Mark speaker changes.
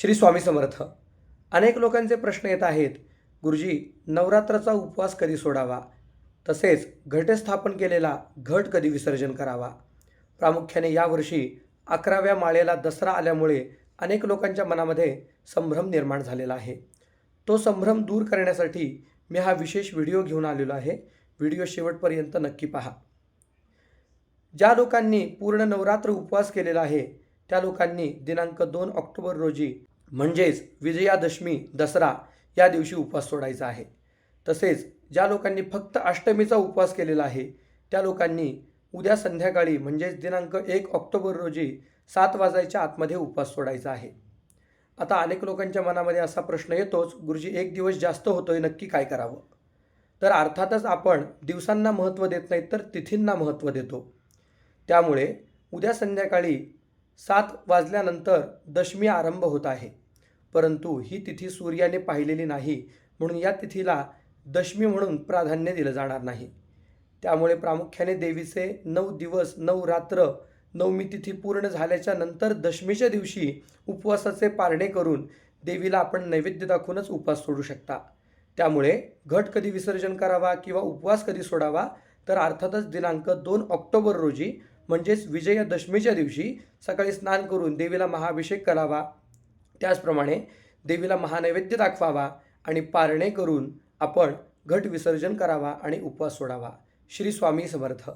Speaker 1: श्री स्वामी समर्थ. अनेक लोकांचे प्रश्न येत आहेत गुरुजी नवरात्राचा उपवास कधी सोडावा? तसेच घटस्थापन केलेला घट कधी विसर्जन करावा? प्रामुख्याने यावर्षी अकराव्या माळेला दसरा आल्यामुळे अनेक लोकांच्या मनामध्ये संभ्रम निर्माण झालेला आहे. तो संभ्रम दूर करण्यासाठी मी हा विशेष व्हिडिओ घेऊन आलेलो आहे. व्हिडिओ शेवटपर्यंत नक्की पहा. ज्या लोकांनी पूर्ण नवरात्र उपवास केलेला आहे त्या लोकांनी दिनांक दोन ऑक्टोबर रोजी म्हणजेच विजयादशमी दसरा या दिवशी उपवास सोडायचा आहे. तसेच ज्या लोकांनी फक्त अष्टमीचा उपवास केलेला आहे त्या लोकांनी उद्या संध्याकाळी म्हणजेच दिनांक एक ऑक्टोबर रोजी सात वाजायच्या आतमध्ये उपवास सोडायचा आहे. आता अनेक लोकांच्या मनामध्ये असा प्रश्न येतोच गुरुजी एक दिवस जास्त होतोय नक्की काय करावं? तर अर्थातच आपण दिवसांना महत्त्व देत नाही तर तिथींना महत्त्व देतो. त्यामुळे उद्या संध्याकाळी सात वाजल्यानंतर दशमी आरंभ होत आहे. परंतु ही तिथी सूर्याने पाहिलेली नाही म्हणून या तिथीला दशमी म्हणून प्राधान्य दिलं जाणार नाही. त्यामुळे प्रामुख्याने देवीचे नऊ दिवस नऊ रात्र नवमी तिथी पूर्ण झाल्याच्यानंतर दशमीच्या दिवशी उपवासाचे पारणे करून देवीला आपण नैवेद्य दाखवूनच उपवास सोडू शकता. त्यामुळे घट कधी विसर्जन करावा किंवा उपवास कधी सोडावा तर अर्थातच दिनांक दोन ऑक्टोबर रोजी म्हणजेच विजयादशमीच्या दिवशी सकाळी स्नान करून देवीला महाअभिषेक करावा. त्याचप्रमाणे देवीला महानैवेद्य दाखवावा आणि पारणे करून आपण घट विसर्जन करावा आणि उपवास सोडावा. श्री स्वामी समर्थ.